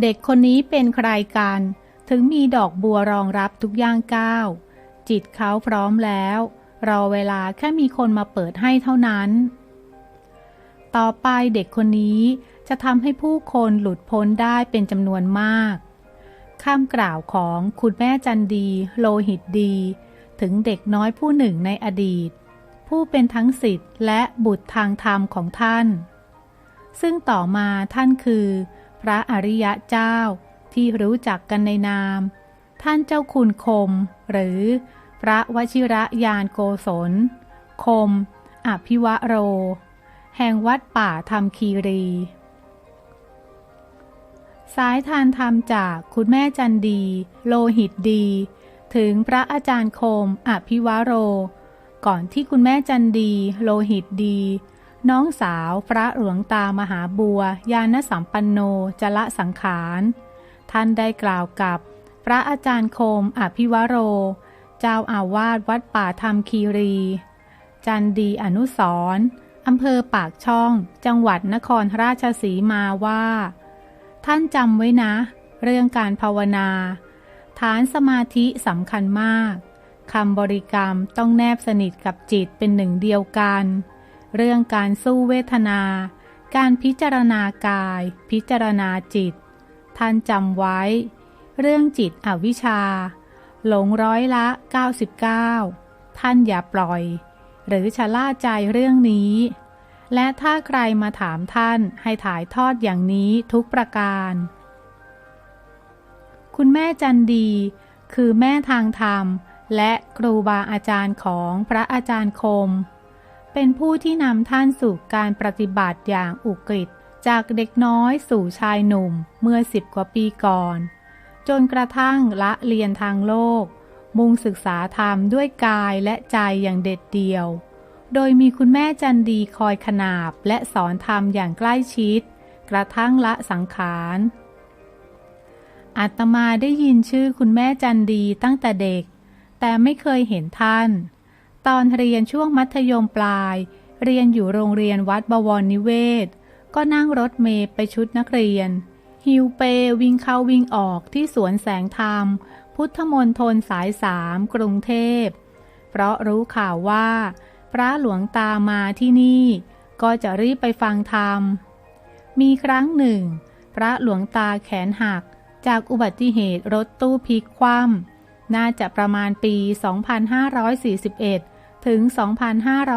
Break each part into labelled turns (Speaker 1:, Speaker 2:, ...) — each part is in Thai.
Speaker 1: เด็กคนนี้เป็นใครกัน ถึงมีดอกบัวรองรับทุกย่างก้าว จิตเขาพร้อมแล้ว รอเวลาแค่มีคนมาเปิดให้เท่านั้น ต่อไปเด็กคนนี้จะทำให้ผู้คนหลุดพ้นได้เป็นจำนวนมากคำกล่าวของคุณแม่จันดี โลหิตดี ถึงเด็กน้อยผู้หนึ่งในอดีต ผู้เป็นทั้งสิทธิ์และบุตรทางธรรมของท่าน ซึ่งต่อมาท่านคือ พระอริยะเจ้าที่รู้จักกันในนาม ท่านเจ้าคุณคม หรือพระวชิระยานโกศล คม อภิวะโร แห่งวัดป่าธรรมคีรี สายทานธรรมจากคุณแม่จันดี โลหิตดี ถึงพระอาจารย์คม อภิวะโร ก่อนที่คุณแม่จันดี โลหิตดี น้องสาวพระหลวงตามหาบัวยานสัมปันโนจะละสังขาร ท่านได้กล่าวกับพระอาจารย์คมอภิวโร เจ้าอาวาสวัดป่าธรรมคีรี จันดีอนุสรอำเภอปากช่อง จังหวัดนครราชสีมาว่า ท่านจำไว้นะ เรื่องการภาวนา ฐานสมาธิสำคัญมากคำบริกรรมต้องแนบสนิทกับจิตเป็นหนึ่งเดียวกัน เรื่องการสู้เวทนา การพิจารณากาย พิจารณาจิต ท่านจำไว้ เรื่องจิตอวิชชา หลงร้อยละ 99 ท่านอย่าปล่อย หรือชะล่าใจเรื่องนี้ และถ้าใครมาถามท่านให้ถ่ายทอดอย่างนี้ทุกประการ คุณแม่จันดี คือแม่ทางธรรม และครูบาอาจารย์ของพระอาจารย์คม เป็นผู้ที่นำท่านสู่การปฏิบัติอย่างอุกฤษจากเด็กน้อยสู่ชายหนุ่มเมื่อสิบกว่าปีก่อน จนกระทั่งละเรียนทางโลก มุ่งศึกษาธรรมด้วยกายและใจอย่างเด็ดเดี่ยว โดยมีคุณแม่จันดีคอยขนาบและสอนธรรมอย่างใกล้ชิด กระทั่งละสังขารอาตมาได้ยินชื่อคุณแม่จันดีตั้งแต่เด็ก แต่ไม่เคยเห็นท่าน ตอนเรียนช่วงมัธยมปลาย เรียนอยู่โรงเรียนวัดบวรนิเวศ ก็นั่งรถเมย์ไปชุดนักเรียน ฮิวเปวิ่งเข้าวิ่งออกที่สวนแสงธรรม พุทธมนตรสายสามกรุงเทพ เพราะรู้ข่าวว่า พระหลวงตามาที่นี่ ก็จะรีบไปฟังธรรม มีครั้งหนึ่ง พระหลวงตาแขนหักจากอุบัติเหตุรถตู้พลิกคว่ำน่าจะประมาณปี 2541 ถึง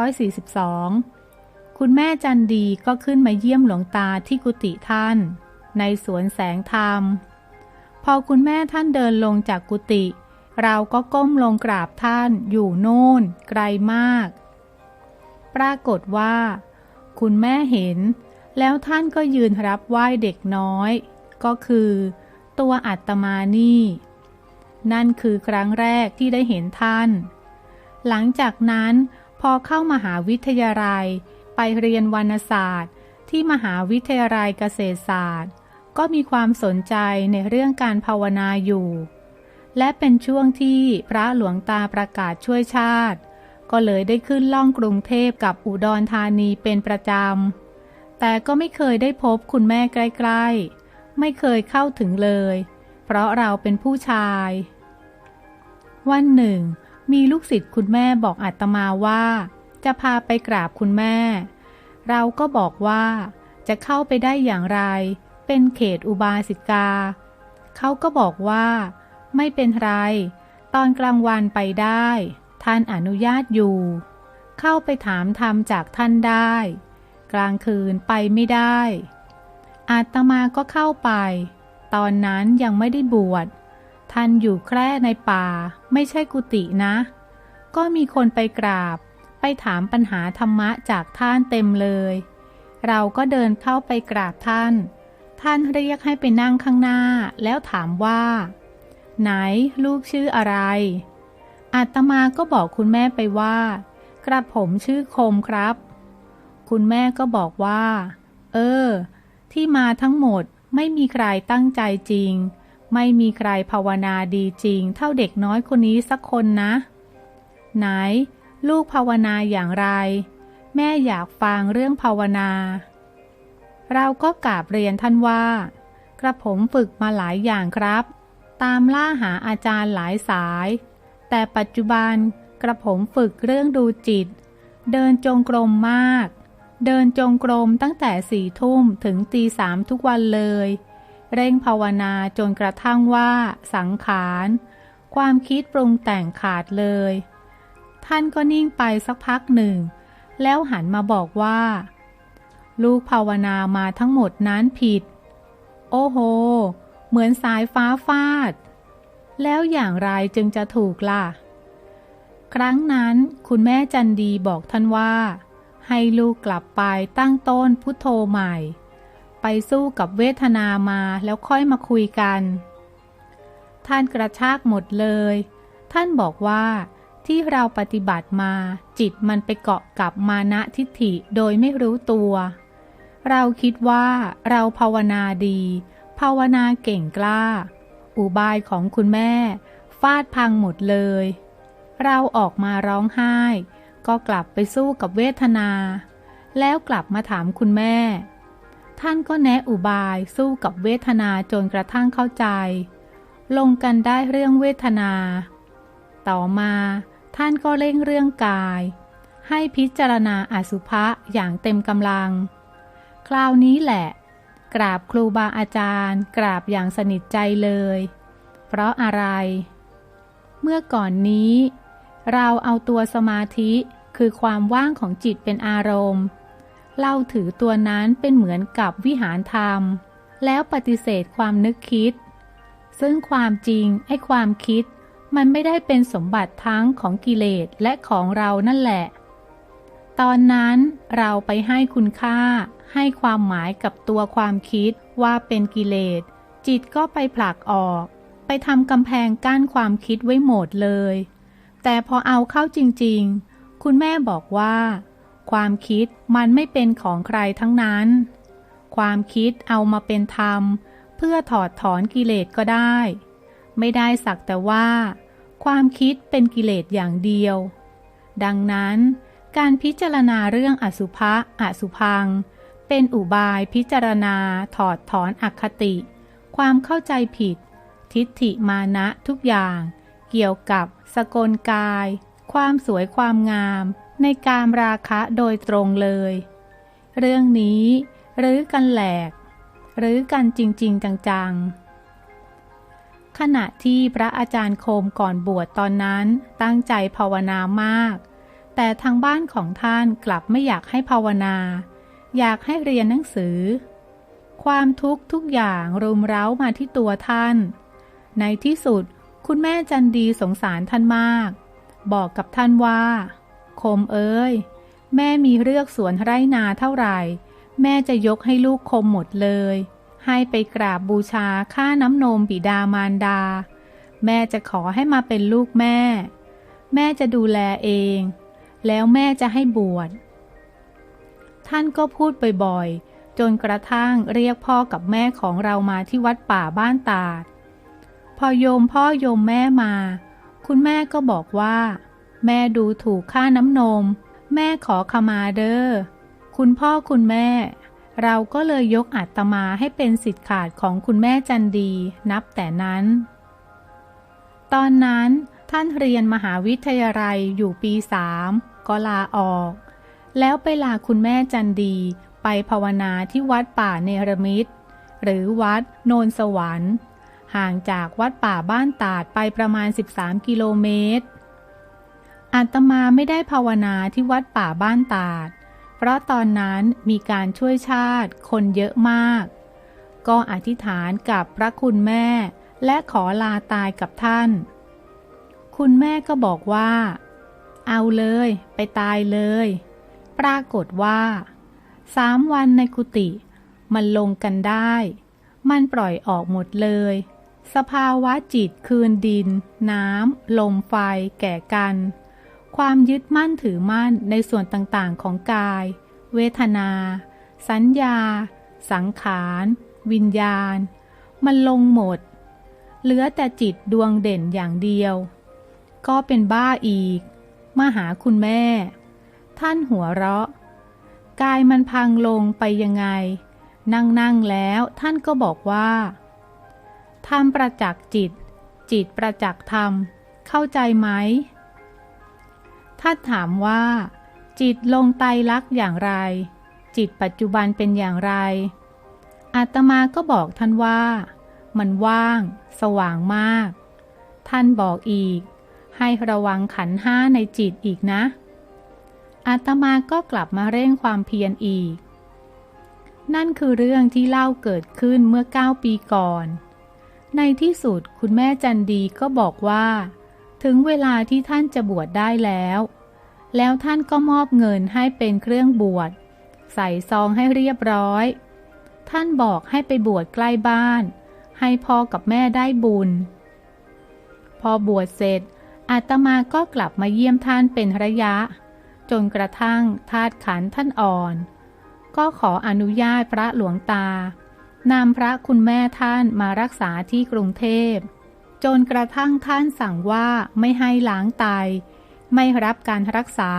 Speaker 1: 2542 คุณแม่จันดีก็ขึ้นมาเยี่ยมหลวงตาที่กุฏิท่าน ในสวนแสงธรรม พอคุณแม่ท่านเดินลงจากกุฏิเราก็ก้มลงกราบท่านอยู่โน่น ไกลมาก ปรากฏว่า คุณแม่เห็น แล้วท่านก็ยืนรับไหว้เด็กน้อย ก็คือ ตัวอัตมานี่ นั่นคือครั้งแรกที่ได้เห็นท่าน หลังจากนั้นพอเข้ามหาวิทยาลัย ไปเรียนวรรณศาสตร์ ที่มหาวิทยาลัยเกษตรศาสตร์ ก็มีความสนใจในเรื่องการภาวนาอยู่ และเป็นช่วงที่พระหลวงตาประกาศช่วยชาติ ก็เลยได้ขึ้นล่องกรุงเทพกับอุดรธานีเป็นประจำ แต่ก็ไม่เคยได้พบคุณแม่ใกล้ ๆ ไม่เคยเข้าถึงเลย เพราะเราเป็นผู้ชาย วันหนึ่ง มีลูกศิษย์คุณแม่บอกอาตมาว่า จะพาไปกราบคุณแม่ เราก็บอกว่า จะเข้าไปได้อย่างไร เป็นเขตอุบาสิกา เขาก็บอกว่า ไม่เป็นไร ตอนกลางวันไปได้ ท่านอนุญาตอยู่ เข้าไปถามธรรมจากท่านได้ กลางคืนไปไม่ได้ อาตมาก็เข้าไป ตอนนั้นยังไม่ได้บวช ท่านอยู่แคร่ในป่า ไม่ใช่กุฏินะ ก็มีคนไปกราบ ไปถามปัญหาธรรมะจากท่านเต็มเลย เราก็เดินเข้าไปกราบท่าน ท่านเรียกให้ไปนั่งข้างหน้าแล้วถามว่า ไหนลูกชื่ออะไร อาตมาก็บอกคุณแม่ไปว่า กระผมชื่อคมครับ คุณแม่ก็บอกว่า เออ ที่มาทั้งหมดไม่มีใครตั้งใจจริง ไม่มีใครภาวนาดีจริง เท่าเด็กน้อยคนนี้สักคนนะ ไหน ลูกภาวนาอย่างไร แม่อยากฟังเรื่องภาวนา เราก็กราบเรียนท่านว่า กระผมฝึกมาหลายอย่างครับ ตามล่าหาอาจารย์หลายสาย แต่ปัจจุบันกระผมฝึกเรื่องดูจิต เดินจงกรมมาก เดินจงกรมตั้งแต่สี่ทุ่มถึงตีสามทุกวันเลย เร่งภาวนาจนกระทั่งว่าสังขาร ความคิดปรุงแต่งขาดเลย ท่านก็นิ่งไปสักพักหนึ่ง แล้วหันมาบอกว่า ลูกภาวนามาทั้งหมดนั้นผิด โอ้โห เหมือนสายฟ้าฟาด แล้วอย่างไรจึงจะถูกล่ะ ครั้งนั้นคุณแม่จันดีบอกท่านว่า ให้ลูกกลับไปตั้งต้นพุทโธใหม่ ไปสู้กับเวทนามาแล้วค่อยมาคุยกัน ท่านกระชากหมดเลย ท่านบอกว่าที่เราปฏิบัติมาจิตมันไปเกาะกับมานะทิฏฐิโดยไม่รู้ตัว เราคิดว่าเราภาวนาดี ภาวนาเก่งกล้า อุบายของคุณแม่ ฟาดพังหมดเลย เราออกมาร้องไห้ ก็กลับไปสู้กับเวทนา แล้วกลับมาถามคุณแม่ ท่านก็แนะอุบายสู้กับเวทนาจนกระทั่งเข้าใจ ลงกันได้เรื่องเวทนา ต่อมาท่านก็เร่งเรื่องกาย ให้พิจารณาอสุภะอย่างเต็มกำลัง คราวนี้แหละ กราบครูบาอาจารย์ กราบอย่างสนิทใจเลย เพราะอะไร เมื่อก่อนนี้ เราเอาตัวสมาธิคือความว่างของจิตเป็นอารมณ์ เล่าถือตัวนั้นเป็นเหมือนกับวิหารธรรม แล้วปฏิเสธความนึกคิด ซึ่งความจริงไอ้ความคิด มันไม่ได้เป็นสมบัติทั้งของกิเลสและของเรานั่นแหละ ตอนนั้นเราไปให้คุณค่า ให้ความหมายกับตัวความคิดว่าเป็นกิเลส จิตก็ไปผลักออก ไปทำกำแพงกั้นความคิดไว้หมดเลย แต่พอเอาเข้าจริงๆ คุณแม่บอกว่า ความคิดมันไม่เป็นของใครทั้งนั้น ความคิดเอามาเป็นธรรม เพื่อถอดถอนกิเลสก็ได้ ไม่ได้สักแต่ว่า ความคิดเป็นกิเลสอย่างเดียว ดังนั้นการพิจารณาเรื่องอสุภะอสุพัง เป็นอุบายพิจารณาถอดถอนอคติ ความเข้าใจผิด ทิฏฐิมานะทุกอย่าง เกี่ยวกับสกลกาย ความสวยความงาม ในการราคะโดยตรงเลย เรื่องนี้หรือกันแหลก หรือกันจริง ๆ จัง ๆ ขณะที่พระอาจารย์โคมก่อนบวชตอนนั้นตั้งใจภาวนามาก แต่ทางบ้านของท่านกลับไม่อยากให้ภาวนา อยากให้เรียนหนังสือ ความทุกข์ทุกอย่างรุมเร้ามาที่ตัวท่าน ในที่สุดคุณแม่จันดีสงสารท่านมาก บอกกับท่านว่า คมเอ้ย แม่มีเลือกสวนไร่นาเท่าไหร่ แม่จะยกให้ลูกคมหมดเลย ให้ไปกราบบูชาค่าน้ำนมบิดามารดา แม่จะขอให้มาเป็นลูกแม่ แม่จะดูแลเอง แล้วแม่จะให้บวช ท่านก็พูดบ่อยๆ จนกระทั่งเรียกพ่อกับแม่ของเรามาที่วัดป่าบ้านตาด พอโยมพ่อโยมแม่มา คุณแม่ก็บอกว่า แม่ดูถูกค่าน้ำนม แม่ขอขมาเด้อคุณพ่อคุณแม่ เราก็เลยยกอัตมาให้เป็นสิทธิ์ขาดของคุณแม่จันดี นับแต่นั้น ตอนนั้นท่านเรียนมหาวิทยาลัยอยู่ปีสามก็ลาออก แล้วไปลาคุณแม่จันดีไปภาวนาที่วัดป่าเนรมิตรหรือวัดโนนสวรรค์ ห่างจากวัดป่าบ้านตาดไปประมาณ 13 กิโลเมตร อาตมาไม่ได้ภาวนาที่วัดป่าบ้านตาด เพราะตอนนั้นมีการช่วยชาติคนเยอะมาก ก็อธิษฐานกับพระคุณแม่ และขอลาตายกับท่าน คุณแม่ก็บอกว่า เอาเลย ไปตายเลย ปรากฏว่าสามวันในกุฏิมันลงกันได้ มันปล่อยออกหมดเลย สภาวะจิตคืนดิน น้ำ ลมไฟแก่กัน ความยึดมั่นถือมั่นในส่วนต่างๆ ของกาย เวทนา สัญญา สังขาร วิญญาณ มันลงหมด เหลือแต่จิตดวงเด่นอย่างเดียว ก็เป็นบ้าอีก มาหาคุณแม่ ท่านหัวเราะ กายมันพังลงไปยังไง นั่งนั่งแล้วท่านก็บอกว่าธรรมประจักษ์จิต จิตประจักษ์ธรรม เข้าใจไหม ท่านถามว่า จิตลงไตลักษ์อย่างไร จิตปัจจุบันเป็นอย่างไร อาตมาก็บอกท่านว่า มันว่าง สว่างมาก ท่านบอกอีก ให้ระวังขันห้าในจิตอีกนะ อาตมาก็กลับมาเร่งความเพียรอีก นั่นคือเรื่องที่เล่าเกิดขึ้นเมื่อเก้าปีก่อน ในที่สุดคุณแม่จันดีก็บอกว่า ถึงเวลาที่ท่านจะบวชได้แล้ว แล้วท่านก็มอบเงินให้เป็นเครื่องบวช ใส่ซองให้เรียบร้อย ท่านบอกให้ไปบวชใกล้บ้าน ให้พ่อกับแม่ได้บุญ พอบวชเสร็จ อาตมาก็กลับมาเยี่ยมท่านเป็นระยะ จนกระทั่งธาตุขันท่านอ่อน ก็ขออนุญาตพระหลวงตานำพระคุณแม่ท่านมารักษาที่กรุงเทพ จนกระทั่งท่านสั่งว่าไม่ให้ล้างไต ไม่รับการรักษา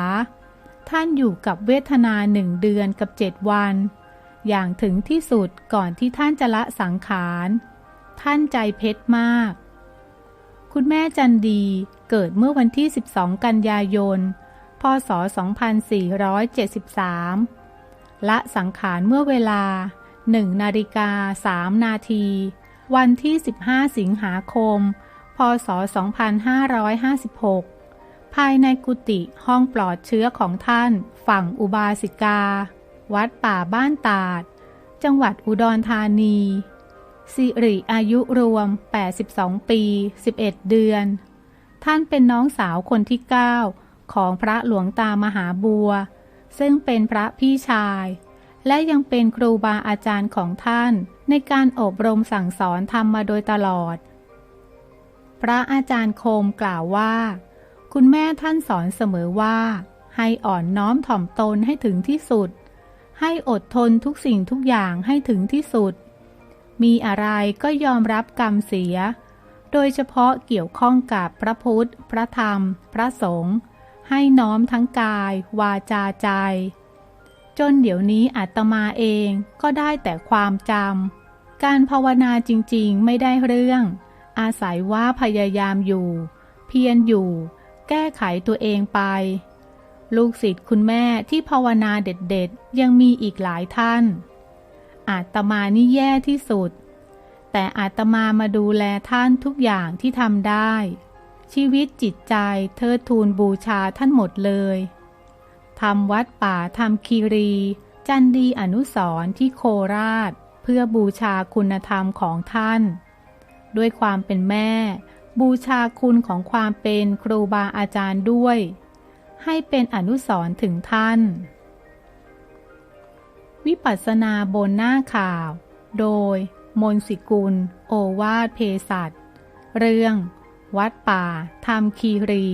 Speaker 1: ท่านอยู่กับเวทนาหนึ่งเดือนกับเจ็ดวัน อย่างถึงที่สุดก่อนที่ท่านจะละสังขาร ท่านใจเพชรมาก คุณแม่จันดีเกิดเมื่อวันที่ 12 กันยายน พศ 2473 ละสังขารเมื่อเวลา 1 นาฬิกา 3 นาที วันที่ 15 สิงหาคม พศ 2556 ภายในกุฏิห้องปลอดเชื้อของท่าน ฝั่งอุบาสิกา วัดป่าบ้านตาด จังหวัดอุดรธานี สิริอายุรวม 82 ปี 11 เดือน ท่านเป็นน้องสาวคนที่ 9 ของพระหลวงตามหาบัว ซึ่งเป็นพระพี่ชาย และยังเป็นครูบาอาจารย์ของท่าน ในการอบรมสั่งสอนธรรมมาโดยตลอด พระอาจารย์โคมกล่าวว่า คุณแม่ท่านสอนเสมอว่า ให้อ่อนน้อมถ่อมตนให้ถึงที่สุด ให้อดทนทุกสิ่งทุกอย่างให้ถึงที่สุด มีอะไรก็ยอมรับกรรมเสีย โดยเฉพาะเกี่ยวข้องกับพระพุทธ พระธรรม พระสงฆ์ให้น้อมทั้งกาย วาจาใจ จนเดี๋ยวนี้อาตมาเองก็ได้แต่ความจำ การภาวนาจริงๆไม่ได้เรื่อง อาศัยว่าพยายามอยู่ เพียรอยู่ แก้ไขตัวเองไป ลูกศิษย์คุณแม่ที่ภาวนาเด็ดๆ ยังมีอีกหลายท่าน อาตมานี่แย่ที่สุด แต่อาตมามาดูแลท่านทุกอย่างที่ทำได้ ชีวิตจิตใจเทิดทูนบูชาท่านหมดเลย ทำวัดป่าทำคีรี จันดีอนุสร์ที่โคราช เพื่อบูชาคุณธรรมของท่าน ด้วยความเป็นแม่ บูชาคุณของความเป็นครูบาอาจารย์ด้วย ให้เป็นอนุสร์ถึงท่าน วิปัสสนาบนหน้าข่าว โดย มนสิกุล โอวาทเพสัตเรื่อง วัดป่าธรรมคีรี